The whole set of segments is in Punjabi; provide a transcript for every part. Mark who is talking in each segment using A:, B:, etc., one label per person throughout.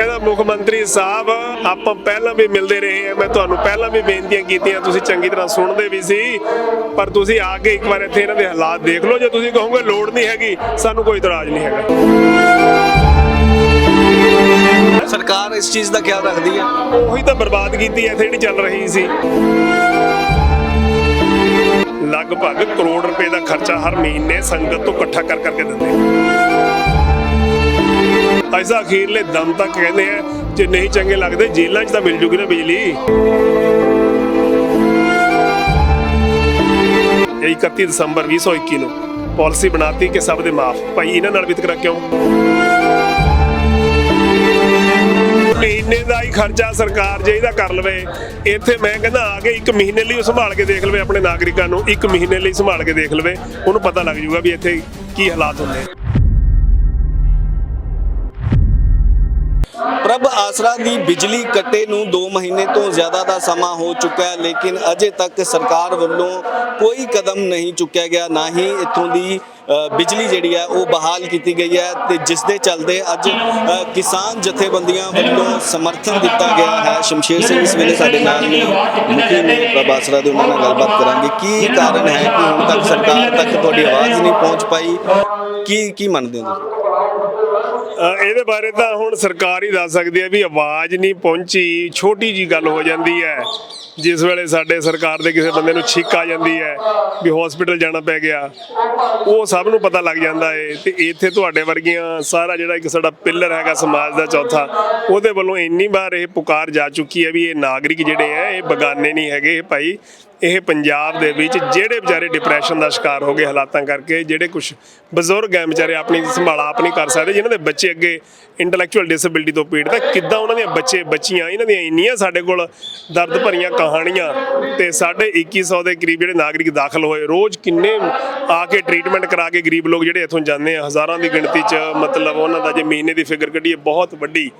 A: ਕਹਿੰਦਾ ਮੁੱਖ ਮੰਤਰੀ ਸਾਹਿਬ ਆਪਾਂ ਪਹਿਲਾਂ ਵੀ ਮਿਲਦੇ ਰਹੇ ਹਾਂ। ਮੈਂ ਤੁਹਾਨੂੰ ਪਹਿਲਾਂ ਵੀ ਬੇਨਤੀਆਂ ਕੀਤੀਆਂ ਤੁਸੀਂ ਚੰਗੀ ਤਰ੍ਹਾਂ ਸੁਣਦੇ ਵੀ ਸੀ ਪਰ ਤੁਸੀਂ ਆ ਕੇ ਇੱਕ ਵਾਰ ਇੱਥੇ ਇਹਨਾਂ ਦੇ ਹਾਲਾਤ ਦੇਖ ਲਓ। ਜੇ ਤੁਸੀਂ ਕਹੋਗੇ ਲੋੜ ਨਹੀਂ ਹੈਗੀ ਸਾਨੂੰ ਕੋਈ ਇਤਰਾਜ਼ ਨਹੀਂ ਹੈਗਾ।
B: ਸਰਕਾਰ ਇਸ ਚੀਜ਼ ਦਾ ਖਿਆਲ ਰੱਖਦੀ ਹੈ
A: ਉਹੀ ਤਾਂ ਬਰਬਾਦ ਕੀਤੀ ਐ ਇੱਥੇ ਜਿਹੜੀ ਚੱਲ ਰਹੀ ਸੀ। ਲਗਭਗ ਕਰੋੜ ਰੁਪਏ ਦਾ ਖਰਚਾ ਹਰ ਮਹੀਨੇ ਸੰਗਤ ਤੋਂ ਇਕੱਠਾ ਕਰ ਕਰਕੇ ਦਿੰਦੇ। ਐਸਾ ਅਖੀਰਲੇ ਦਮ ਤੱਕ ਕਹਿੰਦੇ ਆ, ਜੇ ਨਹੀਂ ਚੰਗੇ ਲੱਗਦੇ, ਜੇਲ੍ਹਾਂ 'ਚ ਤਾਂ ਮਿਲ ਜੂਗੀ ਨਾ ਬਿਜਲੀ। 31 ਦਸੰਬਰ 2021 ਨੂੰ ਪਾਲਿਸੀ ਬਣਾਤੀ ਕਿ ਸਭ ਦੇ ਮਾਫ। ਭਾਈ, ਇਹਨਾਂ ਨਾਲ ਵਿਤਕਰਾ ਕਿਉਂ? ਮਹੀਨੇ ਦਾ ਹੀ ਖਰਚਾ ਸਰਕਾਰ ਜੇ ਇਹਦਾ ਕਰ ਲਵੇ, ਇੱਥੇ ਮੈਂ ਕਹਿੰਦਾ ਆ ਕੇ ਇੱਕ ਮਹੀਨੇ ਲਈ ਸੰਭਾਲ ਕੇ ਦੇਖ ਲਵੇ ਆਪਣੇ ਨਾਗਰਿਕਾਂ ਨੂੰ, ਇੱਕ ਮਹੀਨੇ ਲਈ ਸੰਭਾਲ ਕੇ ਦੇਖ ਲਵੇ, ਉਹਨੂੰ ਪਤਾ ਲੱਗ ਜਾਊਗਾ ਵੀ ਇੱਥੇ ਕੀ ਹਾਲਾਤ ਹੁੰਦੇ।
B: ਪ੍ਰਭ ਆਸਰਾ ਦੀ ਬਿਜਲੀ ਕੱਟੇ ਨੂੰ 2 ਮਹੀਨੇ ਤੋਂ ਜ਼ਿਆਦਾ ਦਾ ਸਮਾਂ ਹੋ ਚੁੱਕਾ ਹੈ, ਲੇਕਿਨ ਅਜੇ ਤੱਕ ਸਰਕਾਰ ਵੱਲੋਂ ਕੋਈ ਕਦਮ ਨਹੀਂ ਚੁੱਕਿਆ ਗਿਆ, ਨਾ ਹੀ ਇੱਥੋਂ ਦੀ ਬਿਜਲੀ ਜਿਹੜੀ ਹੈ ਉਹ ਬਹਾਲ ਕੀਤੀ ਗਈ ਹੈ ਤੇ ਜਿਸ ਦੇ ਚੱਲਦੇ ਅੱਜ ਕਿਸਾਨ ਜਥੇਬੰਦੀਆਂ ਵੱਲੋਂ ਸਮਰਥਨ ਦਿੱਤਾ ਗਿਆ ਹੈ। ਸ਼ਮਸ਼ੇਰ ਸਿੰਘ ਇਸ ਵੇਲੇ ਸਾਡੇ ਨਾਲ ਨੇ, ਮੁਖੀ ਨੇ ਪ੍ਰਭ ਆਸਰਾ ਦੇ ਉਹਨਾਂ ਨਾਲ ਗੱਲਬਾਤ ਕਰਾਂਗੇ। ਕੀ ਕਾਰਨ ਹੈ ਕਿ ਹੁਣ ਤੱਕ ਸਰਕਾਰ ਤੱਕ ਤੁਹਾਡੀ ਆਵਾਜ਼ ਨਹੀਂ ਪਹੁੰਚ ਪਾਈ? ਕੀ ਕੀ ਮੰਨਦੇ ਹੋ ਤੁਸੀਂ?
A: ਇਹਦੇ ਬਾਰੇ ਤਾਂ ਹੁਣ ਸਰਕਾਰ ਹੀ ਦੱਸ ਸਕਦੀ ਹੈ ਵੀ ਆਵਾਜ਼ ਨਹੀਂ ਪਹੁੰਚੀ, ਛੋਟੀ ਜੀ ਗੱਲ ਹੋ ਜਾਂਦੀ ਹੈ। ਜਿਸ ਵੇਲੇ ਸਾਡੇ ਸਰਕਾਰ ਦੇ ਕਿਸੇ ਬੰਦੇ ਨੂੰ ਛਿੱਕ ਆ ਜਾਂਦੀ ਹੈ ਵੀ ਹਸਪੀਟਲ ਜਾਣਾ ਪੈ ਗਿਆ, ਉਹ ਸਭ ਨੂੰ ਪਤਾ ਲੱਗ ਜਾਂਦਾ ਏ। ਤੇ ਇੱਥੇ ਤੁਹਾਡੇ ਵਰਗੀਆਂ ਸਾਰਾ ਜਿਹੜਾ ਇੱਕ ਸਾਡਾ ਪਿੱਲਰ ਹੈਗਾ ਸਮਾਜ ਦਾ ਚੌਥਾ, ਉਹਦੇ ਵੱਲੋਂ ਇੰਨੀ ਵਾਰ ਇਹ ਪੁਕਾਰ ਜਾ ਚੁੱਕੀ ਹੈ ਵੀ ਇਹ ਨਾਗਰਿਕ ਜਿਹੜੇ ਆ ਇਹ ਬਗਾਨੇ ਨਹੀਂ ਹੈਗੇ ਇਹ ਭਾਈ। ਇਹ ਪੰਜਾਬ ਦੇ ਵਿੱਚ ਜਿਹੜੇ ਵਿਚਾਰੇ ਡਿਪਰੈਸ਼ਨ ਦਾ ਸ਼ਿਕਾਰ ਹੋ ਗਏ ਹਾਲਾਤਾਂ ਕਰਕੇ, ਜਿਹੜੇ ਕੁਝ ਬਜ਼ੁਰਗ ਹੈ ਵਿਚਾਰੇ ਆਪਣੀ ਸੰਭਾਲਾ ਨਹੀਂ ਕਰ ਸਕਦੇ, ਜਿਨ੍ਹਾਂ ਦੇ ਬੱਚੇ ਅੱਗੇ ਇੰਟੈਲੈਕਚੁਅਲ ਡਿਸੇਬਿਲਿਟੀ ਤੋਂ ਪੀੜਤ ਹੈ, ਕਿੱਦਾਂ ਉਹਨਾਂ ਦੇ ਬੱਚੇ, ਬੱਚੀਆਂ, ਇਹਨਾਂ ਦੀਆਂ ਇੰਨੀਆਂ ਸਾਡੇ ਕੋਲ ਦਰਦ ਭਰੀਆਂ ਕਹਾਣੀਆਂ ਤੇ ਸਾਡੇ 2100 ਦੇ ਕਰੀਬ ਜਿਹੜੇ ਨਾਗਰਿਕ ਦਾਖਲ ਹੋਏ, ਰੋਜ਼ ਕਿੰਨੇ ਆ ਕੇ ਟ੍ਰੀਟਮੈਂਟ ਕਰਾ ਕੇ ਗਰੀਬ ਲੋਕ ਜਿਹੜੇ ਇੱਥੋਂ ਜਾਂਦੇ ਆ, ਹਜ਼ਾਰਾਂ ਦੀ ਗਿਣਤੀ 'ਚ ਮਤਲਬ ਉਹਨਾਂ ਦਾ ਜੇ ਮਹੀਨੇ ਦੀ ਫਿਗਰ ਕੱਢੀਏ, ਬਹੁਤ ਵੱਡੀ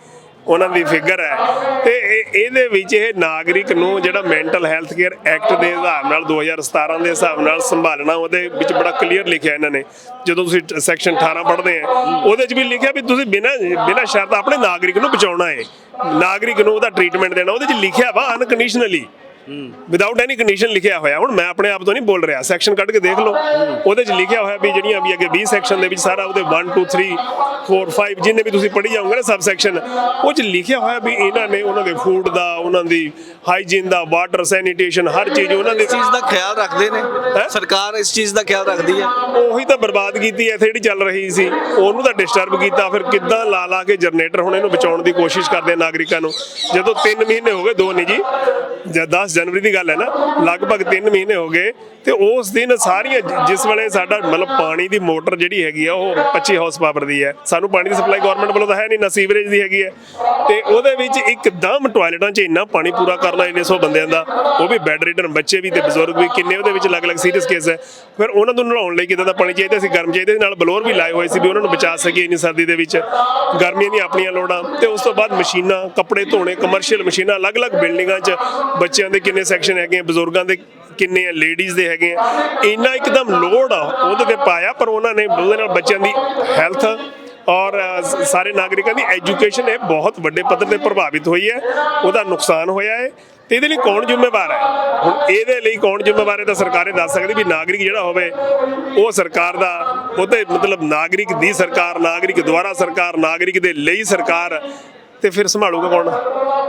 A: ਉਹਨਾਂ ਦੀ ਫਿਗਰ ਹੈ। ਤੇ ਇਹ- ਇਹਦੇ ਵਿੱਚ ਇਹ ਨਾਗਰਿਕ ਨੂੰ ਜਿਹੜਾ ਮੈਂਟਲ ਹੈਲਥ ਕੇਅਰ ਐਕਟ ਦੇ ਹਿਸਾਬ ਨਾਲ 2017 ਦੇ ਹਿਸਾਬ ਨਾਲ ਸੰਭਾਲਣਾ, ਉਹਦੇ ਵਿੱਚ ਬੜਾ ਕਲੀਅਰ ਲਿਖਿਆ ਇਹਨਾਂ ਨੇ। ਜਦੋਂ ਤੁਸੀਂ ਸੈਕਸ਼ਨ 18 ਪੜ੍ਹਦੇ ਆ, ਉਹਦੇ 'ਚ ਵੀ ਲਿਖਿਆ ਵੀ ਤੁਸੀਂ ਬਿਨਾਂ ਬਿਨਾਂ ਸ਼ਰਤ ਆਪਣੇ ਨਾਗਰਿਕ ਨੂੰ ਬਚਾਉਣਾ ਹੈ ਨਾਗਰਿਕ ਨੂੰ ਉਹਦਾ ਟ੍ਰੀਟਮੈਂਟ ਦੇਣਾ, ਉਹਦੇ 'ਚ ਲਿਖਿਆ ਵਾ ਅਨਕੰਡੀਸ਼ਨਲੀ ਵਿਦਆਊਟ ਐਨੀ ਕੰਡੀਸ਼ਨ ਲਿਖਿਆ ਹੋਇਆ ਹੁਣ ਮੈਂ ਆਪਣੇ ਆਪ ਤੋਂ ਨਹੀਂ ਬੋਲ ਰਿਹਾ। ਸੈਕਸ਼ਨ ਕੱਢ ਕੇ ਦੇਖ ਲਓ। ਉਹਦੇ 'ਚ ਲਿਖਿਆ ਹੋਇਆ ਵੀ ਜਿਹੜੀਆਂ ਵੀ ਅੱਗੇ 20 ਸੈਕਸ਼ਨ ਦੇ ਵਿੱਚ ਸਾਰਾ ਉਹਦੇ 1 2 3 4 5 ਜਿੰਨੇ ਵੀ ਤੁਸੀਂ ਪੜ੍ਹੀ ਜਾਓਗੇ ਨਾ ਸਬ ਸੈਕਸ਼ਨ ਉਹ 'ਚ ਲਿਖਿਆ ਹੋਇਆ ਵੀ ਇਹਨਾਂ ਨੇ ਉਹਨਾਂ ਦੇ ਫੂਡ ਦਾ ਉਹਨਾਂ ਦੀ ਹਾਈਜੀਨ ਦਾ ਵਾਟਰ ਸੈਨੀਟੇਸ਼ਨ ਹਰ ਚੀਜ਼ ਉਹਨਾਂ ਦੇ
B: ਚੀਜ਼ ਦਾ ਖਿਆਲ ਰੱਖਦੇ ਨੇ? ਸਰਕਾਰ ਇਸ ਚੀਜ਼ ਦਾ ਖਿਆਲ ਰੱਖਦੀ ਹੈ?
A: ਉਹੀ ਤਾਂ ਬਰਬਾਦ ਕੀਤੀ ਐ ਇੱਥੇ ਜਿਹੜੀ ਚੱਲ ਰਹੀ ਸੀ। ਉਹਨੂੰ ਤਾਂ ਡਿਸਟਰਬ ਕੀਤਾ। ਫਿਰ ਕਿੱਦਾਂ ਲਾ ਲਾ ਕੇ ਜਨਰੇਟਰ ਹੁਣ ਇਹਨੂੰ ਬਚਾਉਣ ਦੀ ਕੋਸ਼ਿਸ਼ ਕਰਦੇ ਨਾਗਰਿਕਾਂ ਨੂੰ? ਜਦੋਂ 3 ਮਹੀਨੇ ਹੋ ਗਏ ਦੋ ਨਹੀਂ ਜੀ ਜਦ 10 ਜਨਵਰੀ ਦੀ ਗੱਲ ਹੈ ਨਾ, ਲਗਭਗ 3 ਮਹੀਨੇ ਹੋ ਗਏ ਤੇ ਉਸ ਦਿਨ ਸਾਰੀਆਂ ਜਿਸ ਵੇਲੇ ਸਾਡਾ ਮਤਲਬ ਪਾਣੀ ਦੀ ਮੋਟਰ ਜਿਹੜੀ ਹੈਗੀ ਆ, ਉਹ 25 ਹਾਊਸ ਪਾਵਰ ਦੀ ਹੈ। ਸਾਨੂੰ ਪਾਣੀ ਦੀ ਸਪਲਾਈ ਗਵਰਨਮੈਂਟ ਵੱਲੋਂ ਤਾਂ ਹੈ ਨਹੀਂ ਨਾ ਸੀਵਰੇਜ ਦੀ ਹੈਗੀ ਹੈ। ਤੇ ਉਹਦੇ ਵਿੱਚ ਇੱਕਦਮ ਟਾਇਲਟਾਂ 'ਚ ਇੰਨਾ ਪਾਣੀ ਪੂਰਾ ਕਰਨਾ ਇੰਨੇ ਸੌ ਬੰਦਿਆਂ ਦਾ, ਉਹ ਵੀ ਬੈੱਡ ਰਿਡਨ ਬੱਚੇ ਵੀ ਤੇ ਬਜ਼ੁਰਗ ਵੀ, ਕਿੰਨੇ ਉਹਦੇ ਵਿੱਚ ਅਲੱਗ-ਅਲੱਗ ਸੀਰੀਅਸ ਕੇਸ ਹੈ। ਫਿਰ ਉਹਨਾਂ ਨੂੰ ਨਹਾਉਣ ਲਈ ਕਿਦਾਂ ਦਾ ਪਾਣੀ ਚਾਹੀਦਾ ਸੀ? ਗਰਮ ਚਾਹੀਦਾ ਸੀ? ਨਾਲ ਬਲੋਰ ਵੀ ਲਾਏ ਹੋਏ ਸੀ ਵੀ ਉਹਨਾਂ ਨੂੰ ਬਚਾ ਸਕੀਏ ਇੰਨੀ ਸਰਦੀ ਦੇ ਵਿੱਚ। ਗਰਮੀਆਂ ਦੀਆਂ ਆਪਣੀਆਂ ਲੋੜਾਂ। ਤੇ ਉਸ ਤੋਂ ਬਾਅਦ ਮਸ਼ੀਨਾਂ, ਕੱਪੜੇ ਧੋਣੇ ਕਮਰਸ਼ੀਅਲ ਮਸ਼ੀਨਾਂ, ਅਲੱਗ-ਅਲੱਗ ਬਿਲਡਿੰਗਾਂ 'ਚ ਬੱਚਿਆਂ ਦੇ ਕਿੰਨੇ ਸੈਕਸ਼ਨ ਹੈਗੇ ਆ, ਬਜ਼ੁਰਗਾਂ ਦੇ ਕਿੰਨੇ ਆ? ਲੇਡੀਜ਼ ਦੇ ਹੈਗੇ ਆ? ਇੰਨਾ ਇੱਕਦਮ ਲੋਡ ਆ ਉਹਦੇ ਤੇ ਪਾਇਆ ਪਰ ਉਹਨਾਂ ਨੇ ਉਹਦੇ ਨਾਲ ਬੱਚਿਆਂ ਦੀ ਹੈਲਥ ਔਰ ਸਾਰੇ ਨਾਗਰਿਕਾਂ ਦੀ ਐਜੂਕੇਸ਼ਨ ਇਹ ਬਹੁਤ ਵੱਡੇ ਪੱਧਰ ਤੇ ਪ੍ਰਭਾਵਿਤ ਹੋਈ ਹੈ। ਉਹਦਾ ਨੁਕਸਾਨ ਹੋਇਆ ਹੈ। ਤੇ ਇਹਦੇ ਲਈ ਕੌਣ ਜ਼ਿੰਮੇਵਾਰ ਹੈ? ਹੁਣ ਇਹਦੇ ਲਈ ਕੌਣ ਜ਼ਿੰਮੇਵਾਰ ਹੈ ਤਾਂ ਸਰਕਾਰੇ ਦੱਸ ਸਕਦੀ ਵੀ ਨਾਗਰਿਕ ਜਿਹੜਾ ਹੋਵੇ ਉਹ ਸਰਕਾਰ ਦਾ ਉਹਦੇ ਮਤਲਬ ਨਾਗਰਿਕ ਦੀ ਸਰਕਾਰ ਨਾਗਰਿਕ ਦੁਆਰਾ ਸਰਕਾਰ ਨਾਗਰਿਕ ਦੇ ਲਈ ਸਰਕਾਰ ਤੇ ਫਿਰ ਸੰਭਾਲੂਗਾ ਕੌਣ?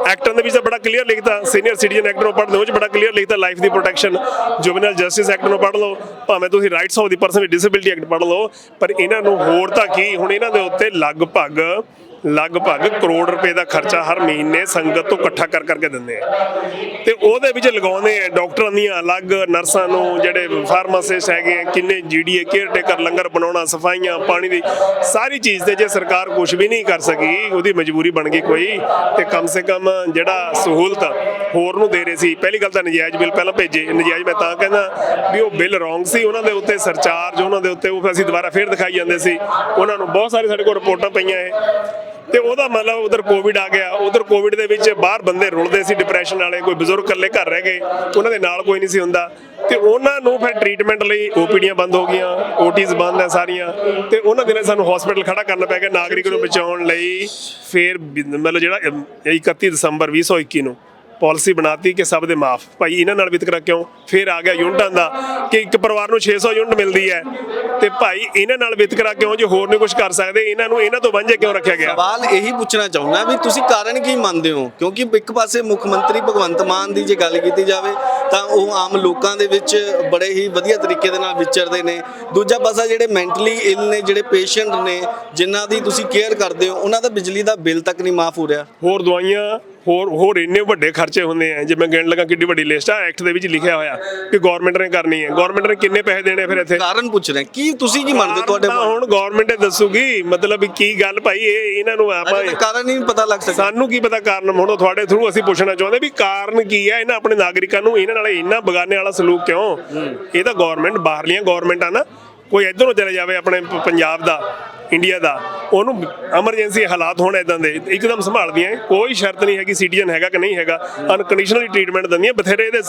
A: ਐਕਟਾਂ ਦੇ ਵਿੱਚ ਤਾਂ ਬੜਾ ਕਲੀਅਰ ਲਿਖਤਾ ਸੀਨੀਅਰ ਸਿਟੀਜ਼ਨ ਐਕਟ ਨੂੰ ਪੜ੍ਹਦੇ ਹੋ ਚ ਬੜਾ ਕਲੀਅਰ ਲਿਖਤਾ ਲਾਈਫ ਦੀ ਪ੍ਰੋਟੈਕਸ਼ਨ ਜੁਵੈਨਲ ਜਸਟਿਸ ਐਕਟ ਨੂੰ ਪੜ੍ਹ ਲਓ, ਭਾਵੇਂ ਤੁਸੀਂ rights of the person with disability act ਪੜ੍ਹ ਲਓ, ਪਰ ਇਹਨਾਂ ਨੂੰ ਹੋਰ ਤਾਂ ਕੀ, ਹੁਣ ਇਹਨਾਂ ਦੇ ਉੱਤੇ ਲਗਭਗ ਲਗਭਗ ਕਰੋੜ ਰੁਪਏ ਦਾ ਖਰਚਾ ਹਰ ਮਹੀਨੇ ਸੰਗਤ ਤੋਂ ਇਕੱਠਾ ਕਰ ਕਰਕੇ ਦਿੰਦੇ ਆ। ਤੇ ਉਹਦੇ ਵਿੱਚ ਲਗਾਉਂਦੇ ਆ ਡਾਕਟਰਾਂ ਦੀਆਂ ਅਲੱਗ, ਨਰਸਾਂ ਨੂੰ ਜਿਹੜੇ ਫਾਰਮਾਸਿਸਟ ਹੈਗੇ ਆ, ਕਿੰਨੇ ਜੀਡੀਏ ਕੇਅਰ ਟੇਕਰ ਲੰਗਰ ਬਣਾਉਣਾ, ਸਫਾਈਆਂ, ਪਾਣੀ ਦੀ ਸਾਰੀ ਚੀਜ਼ ਤੇ ਜੇ ਸਰਕਾਰ ਕੁਝ ਵੀ ਨਹੀਂ ਕਰ ਸਕੀ, ਉਹਦੀ ਮਜਬੂਰੀ ਬਣ ਗਈ ਕੋਈ। ਤੇ ਕਮ ਸੇ ਕਮ ਜਿਹੜਾ ਸਹੂਲਤ ਹੋਰ ਨੂੰ ਦੇ ਰਹੇ ਸੀ, ਪਹਿਲੀ ਗੱਲ ਤਾਂ ਨਜਾਇਜ਼ ਬਿੱਲ ਪਹਿਲਾਂ ਭੇਜੇ, ਨਜਾਇਜ਼ ਮੈਂ ਤਾਂ ਕਹਿੰਦਾ ਵੀ ਉਹ ਬਿੱਲ ਰੋਂਗ ਸੀ, ਉਹਨਾਂ ਦੇ ਉੱਤੇ ਸਰਚਾਰਜ, ਉਹਨਾਂ ਦੇ ਉੱਤੇ ਉਹ ਫਿਰ ਅਸੀਂ ਦੁਬਾਰਾ ਫੇਰ ਦਿਖਾਈ ਜਾਂਦੇ ਸੀ। ਉਹਨਾਂ ਨੂੰ ਬਹੁਤ ਸਾਰੇ ਸਾਡੇ ਕੋਲ ਰਿਪੋਰਟਾਂ ਪਈਆਂ ਇਹ। ਤੇ ਉਹਦਾ ਮਤਲਬ ਉਧਰ ਕੋਵਿਡ ਆ ਗਿਆ। ਉਧਰ ਕੋਵਿਡ ਦੇ ਵਿੱਚ ਬਾਹਰ ਬੰਦੇ ਰੁਲਦੇ ਸੀ ਡਿਪਰੈਸ਼ਨ ਵਾਲੇ ਕੋਈ ਬਜ਼ੁਰਗ ਇਕੱਲੇ ਘਰ ਰਹਿ ਗਏ ਉਹਨਾਂ ਦੇ ਨਾਲ ਕੋਈ ਨਹੀਂ ਸੀ ਹੁੰਦਾ। ਤੇ ਉਹਨਾਂ ਨੂੰ ਫਿਰ ਟ੍ਰੀਟਮੈਂਟ ਲਈ ਓਪੀਡੀਆਂ ਬੰਦ ਹੋ ਗਈਆਂ ਓਟੀਜ਼ ਬੰਦ ਹੈ ਸਾਰੀਆਂ। ਤੇ ਉਹਨਾਂ ਦਿਨਾਂ ਸਾਨੂੰ ਹਸਪੀਟਲ ਖੜਾ ਕਰਨਾ ਪੈ ਗਿਆ ਨਾਗਰਿਕ ਨੂੰ ਬਚਾਉਣ ਲਈ। ਫਿਰ ਮਤਲਬ ਜਿਹੜਾ ਅਮ, 31 ਦਸੰਬਰ 2021 ਨੂੰ ਪਾਲਿਸੀ ਬਣਾਤੀ ਕਿ ਸਭ ਦੇ ਮਾਫ। ਭਾਈ ਇਹਨਾਂ ਨਾਲ ਵਿਤਕਰਾ ਕਿਉਂ? ਫਿਰ ਆ ਗਿਆ ਯੂਨਿਟਾਂ ਦਾ ਕਿ ਇੱਕ ਪਰਿਵਾਰ ਨੂੰ 600 ਯੂਨਿਟ ਮਿਲਦੀ ਹੈ। ਤੇ ਭਾਈ ਇਹਨਾਂ ਨਾਲ ਵਿਤਕਰਾ ਕਿਉਂ? ਜੇ ਹੋਰ ਨਹੀਂ ਕੁਝ ਕਰ ਸਕਦੇ ਇਹਨਾਂ ਨੂੰ ਇਹਨਾਂ ਤੋਂ ਵਾਂਝੇ ਕਿਉਂ ਰੱਖਿਆ ਗਿਆ?
B: ਸਵਾਲ ਇਹੀ ਪੁੱਛਣਾ ਚਾਹੁੰਦਾ ਵੀ ਤੁਸੀਂ ਕਾਰਨ ਕੀ ਮੰਨਦੇ ਹੋ? ਕਿਉਂਕਿ ਇੱਕ ਪਾਸੇ ਮੁੱਖ ਮੰਤਰੀ ਭਗਵੰਤ ਮਾਨ ਦੀ ਜੇ ਗੱਲ ਕੀਤੀ ਜਾਵੇ ਤਾਂ ਉਹ ਆਮ ਲੋਕਾਂ ਦੇ ਵਿੱਚ ਬੜੇ ਹੀ ਵਧੀਆ ਤਰੀਕੇ ਦੇ ਨਾਲ ਵਿਚਰਦੇ ਨੇ। ਦੂਜਾ ਪਾਸਾ ਜਿਹੜੇ ਮੈਂਟਲੀ ਇਲ ਨੇ ਜਿਹੜੇ ਪੇਸ਼ੈਂਟ ਨੇ ਜਿਨ੍ਹਾਂ ਦੀ ਤੁਸੀਂ ਕੇਅਰ ਕਰਦੇ ਹੋ ਉਹਨਾਂ ਦਾ ਬਿਜਲੀ ਦਾ ਬਿੱਲ ਤੱਕ ਨਹੀਂ ਮਾਫ ਹੋ ਰਿਹਾ।
A: ਹੋਰ ਦਵਾਈਆਂ ਹੋਰ ਹੋਰ ਇੰਨੇ ਵੱਡੇ ਖਰਚੇ ਹੁੰਦੇ ਆ ਜਿਵੇਂ ਗਿਣ ਲਗਾ ਕਿੱਡੀ ਵੱਡੀ ਲਿਸਟ ਆ ਐਕਟ ਦੇ ਵਿੱਚ ਲਿਖਿਆ ਹੋਇਆ ਕਿ ਗਵਰਨਮੈਂਟ ਨੇ ਕਰਨੀ ਹੈ ਗਵਰਨਮੈਂਟ ਨੇ ਕਿੰਨੇ ਪੈਸੇ ਦੇਣੇ ਫਿਰ ਇੱਥੇ?
B: ਕਾਰਨ ਪੁੱਛ ਰਹੇ ਕੀ ਤੁਸੀਂ ਕੀ ਮੰਨਦੇ ਤੁਹਾਡੇ
A: ਤਾਂ ਹੁਣ ਗਵਰਨਮੈਂਟ ਦੱਸੂਗੀ ਮਤਲਬ ਕੀ ਗੱਲ ਭਾਈ ਇਹ ਇਹਨਾਂ ਨੂੰ ਆਪਾਂ
B: ਕਾਰਨ ਹੀ ਨਹੀਂ ਪਤਾ ਲੱਗ ਸਕਦਾ
A: ਸਾਨੂੰ ਕੀ ਪਤਾ ਕਾਰਨ ਹੁਣ ਤੁਹਾਡੇ ਥਰੂ ਅਸੀਂ ਪੁੱਛਣਾ ਚਾਹੁੰਦੇ ਵੀ ਕਾਰਨ ਕੀ ਹੈ ਇਹਨਾਂ ਆਪਣੇ ਨਾਗਰਿਕਾਂ ਨੂੰ ਇਹਨਾਂ ਨਾਲ ਇੰਨਾ ਬਗਾਨੇ ਵਾਲਾ ਸਲੂਕ ਕਿਉਂ? ਇਹ ਤਾਂ ਗਵਰਨਮੈਂਟ ਬਾਹਰਲੀਆਂ ਗਵਰਨਮੈਂਟਾਂ ਨਾ ਕੋਈ ਇਧਰੋਂ ਚਲੇ ਜਾਵੇ ਆਪਣੇ ਪੰਜਾਬ ਦਾ ਇੰਡੀਆ ਦਾ ਉਹਨੂੰ ਐਮਰਜੈਂਸੀ ਹਾਲਾਤ ਹੋਣ ਇਦਾਂ ਦੇ ਇੱਕਦਮ ਸੰਭਾਲਦੀਆਂ ਕੋਈ ਸ਼ਰਤ ਨਹੀਂ ਹੈਗੀ ਸਿਟੀਜ਼ਨ ਹੈਗਾ ਕਿ ਨਹੀਂ ਹੈਗਾ। ਅਨਕੰਡੀਸ਼ਨਲੀ ਟ੍ਰੀਟਮੈਂਟ ਦਿੰਦੀਆਂ ਬਥੇਰੇ ਇਹਦੇ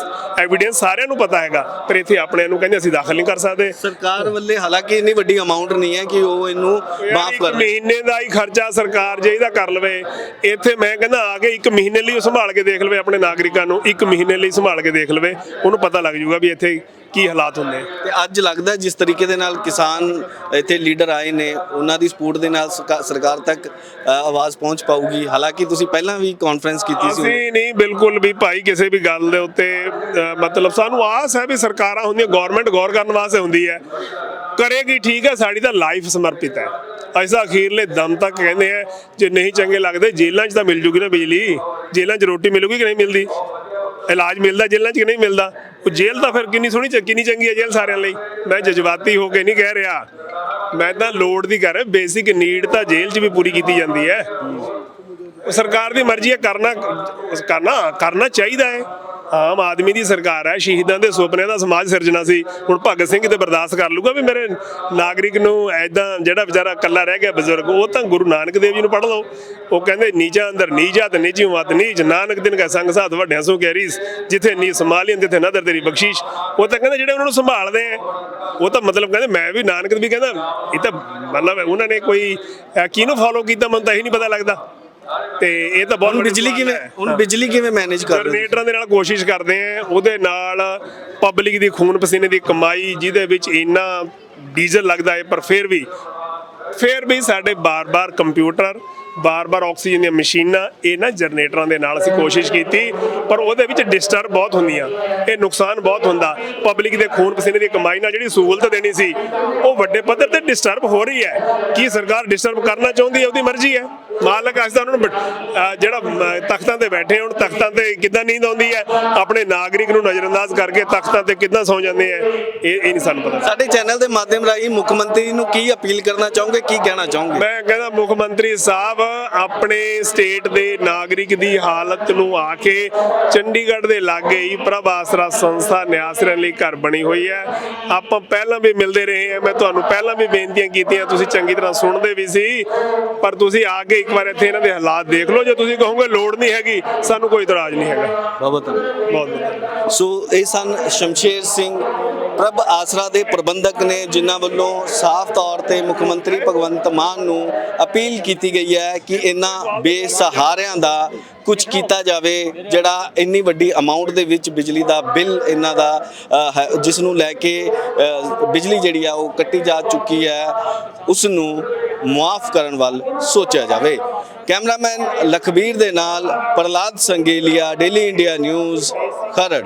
A: ਐਵੀਡੈਂਸ ਸਾਰਿਆਂ ਨੂੰ ਪਤਾ ਹੈਗਾ। ਪਰ ਇੱਥੇ ਆਪਣੇ ਨੂੰ ਕਹਿੰਦੇ ਅਸੀਂ ਦਾਖਲ ਨਹੀਂ ਕਰ ਸਕਦੇ।
B: ਸਰਕਾਰ ਵੱਲੇ ਹਾਲਾਂਕਿ ਇੰਨੀ ਵੱਡੀ ਅਮਾਉਂਟ ਨਹੀਂ ਹੈ ਕਿ ਉਹ ਇਹਨੂੰ ਮਾਫ ਕਰ
A: ਮਹੀਨੇ ਦਾ ਹੀ ਖਰਚਾ ਸਰਕਾਰ ਜੇ ਇਹਦਾ ਕਰ ਲਵੇ ਇੱਥੇ ਮੈਂ ਕਹਿੰਦਾ ਆ ਕੇ ਇੱਕ ਮਹੀਨੇ ਲਈ ਉਹ ਸੰਭਾਲ ਕੇ ਦੇਖ ਲਵੇ ਆਪਣੇ ਨਾਗਰਿਕਾਂ ਨੂੰ ਇੱਕ ਮਹੀਨੇ ਲਈ ਸੰਭਾਲ ਕੇ ਦੇਖ ਲਵੇ ਉਹਨੂੰ ਪਤਾ ਲੱਗ ਜਾਊਗਾ ਵੀ ਇੱਥੇ ਕੀ ਹਾਲਾਤ ਹੁੰਦੇ? ਆ
B: ਤੇ ਅੱਜ ਲੱਗਦਾ ਜਿਸ ਤਰੀਕੇ ਦੇ ਨਾਲ ਕਿਸਾਨ ਇੱਥੇ ਲੀਡਰ ਆਏ ਨੇ ਉਹਨਾਂ ਦੀ ਸਪੋਰਟ ਦੇ ਨਾਲ ਸਰਕਾ- ਸਰਕਾਰ ਤੱਕ ਅ, ਆਵਾਜ਼ ਪਹੁੰਚ ਪਾਊਗੀ। ਹਾਲਾਂਕਿ ਤੁਸੀਂ ਪਹਿਲਾਂ ਵੀ ਕਾਨਫਰੰਸ ਕੀਤੀ ਸੀ।
A: ਅਸੀਂ ਨਹੀਂ ਬਿਲਕੁਲ ਵੀ ਭਾਈ ਕਿਸੇ ਵੀ ਗੱਲ ਦੇ ਉੱਤੇ ਅ, ਮਤਲਬ ਸਾਨੂੰ ਆਸ ਹੈ ਵੀ ਸਰਕਾਰਾਂ ਹੁੰਦੀਆਂ ਗਵਰਨਮੈਂਟ ਗੌਰ ਕਰਨ ਵਾਸਤੇ ਹੁੰਦੀ ਹੈ। ਕਰੇਗੀ ਠੀਕ ਹੈ ਸਾਡੀ ਤਾਂ ਲਾਈਫ ਸਮਰਪਿਤ ਹੈ। ਐਸਾ ਅਖੀਰਲੇ ਦਮ ਤੱਕ ਕਹਿੰਦੇ ਆ ਜੇ ਨਹੀਂ ਚੰਗੇ ਲੱਗਦੇ ਜੇਲ੍ਹਾਂ 'ਚ ਤਾਂ ਮਿਲ ਜੂਗੀ ਨਾ ਬਿਜਲੀ। ਜੇਲ੍ਹਾਂ 'ਚ ਰੋਟੀ ਮਿਲੂਗੀ ਕਿ ਨਹੀਂ ਮਿਲਦੀ? ਇਲਾਜ ਮਿਲਦਾ ਜੇਲ੍ਹਾਂ 'ਚ ਕਿ ਨਹੀਂ ਮਿਲਦਾ? ਉਹ ਜੇਲ੍ਹ ਤਾਂ ਫਿਰ ਕਿੰਨੀ ਸੋਹਣੀ ਚ- ਕਿੰਨੀ ਚੰਗੀ ਹੈ ਜੇਲ੍ਹ ਸਾਰਿਆਂ ਲਈ। ਮੈਂ ਜਜ਼ਬਾਤੀ ਹੋ ਕੇ ਨਹੀਂ ਕਹਿ ਰਿਹਾ। ਮੈਂ ਤਾਂ ਲੋੜ ਦੀ ਕਰ ਬੇਸਿਕ ਨੀਡ ਤਾਂ ਜੇਲ੍ਹ 'ਚ ਵੀ ਪੂਰੀ ਕੀਤੀ ਜਾਂਦੀ ਹੈ। ਸਰਕਾਰ ਦੀ ਮਰਜ਼ੀ ਹੈ, ਕਰਨਾ ਕਰਨਾ ਕਰਨਾ ਚਾਹੀਦਾ ਹੈ। ਆਮ ਆਦਮੀ ਦੀ ਸਰਕਾਰ ਹੈ, ਸ਼ਹੀਦਾਂ ਦੇ ਸੁਪਨਿਆਂ ਦਾ ਸਮਾਜ ਸਿਰਜਣਾ ਸੀ। ਹੁਣ ਭਗਤ ਸਿੰਘ ਤੇ ਬਰਦਾਸ਼ਤ ਕਰ ਲੂਗਾ ਵੀ ਮੇਰੇ ਨਾਗਰਿਕ ਨੂੰ ਐਦਾਂ ਜਿਹੜਾ ਵਿਚਾਰਾ ਇਕੱਲਾ ਰਹਿ ਗਿਆ ਬਜ਼ੁਰਗ, ਉਹ ਤਾਂ ਗੁਰੂ ਨਾਨਕ ਦੇਵ ਜੀ ਨੂੰ ਪੜ੍ਹ ਲਓ। ਉਹ ਕਹਿੰਦੇ, ਨੀਚਾ ਅੰਦਰ ਨੀਜਾ ਤੇ ਨਿਜੀ ਮਤ ਨੀਚ ਨਾਨਕ ਦਿਨ ਕਾ ਸੰਗ ਸਾਥ ਵੱਡਿਆਂ ਸੋ ਕਹਿਰੀਸ ਜਿੱਥੇ ਨੀ ਸੰਭਾਲੀਆਂ ਤਿੱਥੇ ਨਦਰ ਤੇਰੀ ਬਖਸ਼ੀਸ਼। ਉਹ ਤਾਂ ਕਹਿੰਦੇ, ਜਿਹੜੇ ਉਹਨਾਂ ਨੂੰ ਸੰਭਾਲਦੇ ਆ ਉਹ ਤਾਂ ਮਤਲਬ ਕਹਿੰਦੇ, ਮੈਂ ਵੀ ਨਾਨਕ ਵੀ ਕਹਿੰਦਾ, ਇਹ ਤਾਂ ਮਤਲਬ ਉਹਨਾਂ ਨੇ ਕੋਈ ਕਿਹਨੂੰ ਫਾਲੋ ਕੀਤਾ ਮੈਨੂੰ ਤਾਂ ਇਹ ਨਹੀਂ ਪਤਾ ਲੱਗਦਾ। ਤੇ ਇਹ ਤਾਂ ਬਹੁਤ
B: ਹੁਣ ਬਿਜਲੀ ਕਿਵੇਂ। ਹੁਣ ਬਿਜਲੀ ਕਿਵੇਂ ਮੈਨੇਜ ਕਰ ਰਹੇ
A: ਜਨਰੇਟਰਾਂ ਦੇ ਨਾਲ ਕੋਸ਼ਿਸ਼ ਕਰਦੇ ਆ ਉਹਦੇ ਨਾਲ ਪਬਲਿਕ ਦੀ ਖੂਨ ਪਸੀਨੇ ਦੀ ਕਮਾਈ ਜਿਹਦੇ ਵਿੱਚ ਇੰਨਾ ਡੀਜ਼ਲ ਲੱਗਦਾ ਹੈ ਪਰ ਫਿਰ ਵੀ ਫਿਰ ਵੀ ਸਾਡੇ ਬਾਰ-ਬਾਰ ਕੰਪਿਊਟਰ ਬਾਰ-ਬਾਰ ਆਕਸੀਜਨ ਦੀਆਂ ਮਸ਼ੀਨਾਂ ਇਹਨਾਂ ਜਨਰੇਟਰਾਂ ਦੇ ਨਾਲ ਅਸੀਂ ਕੋਸ਼ਿਸ਼ ਕੀਤੀ ਪਰ ਉਹਦੇ ਵਿੱਚ ਡਿਸਟਰਬ ਬਹੁਤ ਹੁੰਦੀਆਂ। ਇਹ ਨੁਕਸਾਨ ਬਹੁਤ ਹੁੰਦਾ। ਪਬਲਿਕ ਦੇ ਖੂਨ ਪਸੀਨੇ ਦੀ ਕਮਾਈ ਨਾਲ ਜਿਹੜੀ ਸਹੂਲਤ ਦੇਣੀ ਸੀ ਉਹ ਵੱਡੇ ਪੱਧਰ ਤੇ ਡਿਸਟਰਬ ਹੋ ਰਹੀ ਹੈ। ਕੀ ਸਰਕਾਰ ਡਿਸਟਰਬ ਕਰਨਾ ਚਾਹੁੰਦੀ ਹੈ ਉਹਦੀ ਮਰਜ਼ੀ ਹੈ। ਮਾਲਕ ਤਾਂ ਉਹਨਾਂ ਨੂੰ ਜਿਹੜਾ ਤਖਤਾਂ ਤੇ ਬੈਠੇ ਹੁਣ ਤਖਤਾਂ ਤੇ ਕਿੱਦਾਂ ਨੀਂਦ ਆਉਂਦੀ ਹੈ ਆਪਣੇ ਨਾਗਰਿਕ ਨੂੰ ਨਜ਼ਰਅੰਦਾਜ਼ ਕਰਕੇ ਤਖਤਾਂ ਤੇ ਕਿੱਦਾਂ ਸੌ ਜਾਂਦੇ ਆ ਇਹ ਇਹ ਨਹੀਂ ਸਾਨੂੰ ਪਤਾ।
B: ਸਾਡੇ ਚੈਨਲ ਦੇ ਮਾਧਿਅਮ ਰਾਹੀਂ ਮੁੱਖ ਮੰਤਰੀ ਨੂੰ ਕੀ ਅਪੀਲ ਕਰਨਾ ਚਾਹੋਗੇ ਕੀ ਕਹਿਣਾ ਚਾਹੋਗੇ?
A: ਮੈਂ ਕਹਿੰਦਾ ਮੁੱਖ ਮੰਤਰੀ ਸਾਹਿਬ ਆਪਣੇ ਸਟੇਟ ਦੇ ਨਾਗਰਿਕ ਦੀ ਹਾਲਤ ਨੂੰ ਆ ਕੇ ਚੰਡੀਗੜ੍ਹ ਦੇ ਲਾਗੇ ਹੀ ਪ੍ਰਭ ਆਸਰਾ ਸੰਸਥਾ ਨਿਆਸਰਿਆਂ ਲਈ ਘਰ ਬਣੀ ਹੋਈ ਹੈ। ਆਪਾਂ ਪਹਿਲਾਂ ਵੀ ਮਿਲਦੇ ਰਹੇ ਹਾਂ। ਮੈਂ ਤੁਹਾਨੂੰ ਪਹਿਲਾਂ ਵੀ ਬੇਨਤੀਆਂ ਕੀਤੀਆਂ ਤੁਸੀਂ ਚੰਗੀ ਤਰ੍ਹਾਂ ਸੁਣਦੇ ਵੀ ਸੀ। ਪਰ ਤੁਸੀਂ ਆ ਕੇ ਇੱਕ ਵਾਰ ਇੱਥੇ ਇਹਨਾਂ ਦੇ ਹਾਲਾਤ ਦੇਖ ਲਓ। ਜੇ ਤੁਸੀਂ ਕਹੋਗੇ ਲੋੜ ਨਹੀਂ ਹੈਗੀ ਸਾਨੂੰ ਕੋਈ ਇਤਰਾਜ਼ ਨਹੀਂ ਹੈਗਾ।
B: ਬਹੁਤ
A: ਬਹੁਤ
B: ਸੋ ਇਹ ਸਨ ਸ਼ਮਸ਼ੇਰ ਸਿੰਘ ਪ੍ਰਭ ਆਸਰਾ ਦੇ ਪ੍ਰਬੰਧਕ ਨੇ ਜਿਨ੍ਹਾਂ ਵੱਲੋਂ ਸਾਫ਼ ਤੌਰ ਤੇ ਮੁੱਖ ਮੰਤਰੀ ਭਗਵੰਤ ਮਾਨ ਨੂੰ ਅਪੀਲ ਕੀਤੀ ਗਈ ਹੈ ਕਿ ਇਹਨਾਂ ਬੇਸਹਾਰਿਆਂ ਦਾ ਕੁਝ ਕੀਤਾ ਜਾਵੇ ਜਿਹੜਾ ਇੰਨੀ ਵੱਡੀ ਅਮਾਉਂਟ ਦੇ ਵਿੱਚ ਬਿਜਲੀ ਦਾ ਬਿੱਲ ਇਹਨਾਂ ਦਾ ਹੈ, ਜਿਸ ਨੂੰ ਲੈ ਕੇ ਬਿਜਲੀ ਜਿਹੜੀ ਆ ਉਹ ਕੱਟੀ ਜਾ ਚੁੱਕੀ ਹੈ ਉਸ ਨੂੰ ਮੁਆਫ ਕਰਨ ਵੱਲ ਸੋਚਿਆ ਜਾਵੇ। ਕੈਮਰਾਮੈਨ ਲਖਬੀਰ ਦੇ ਨਾਲ Prahlad Sangelia daily India news Kharar.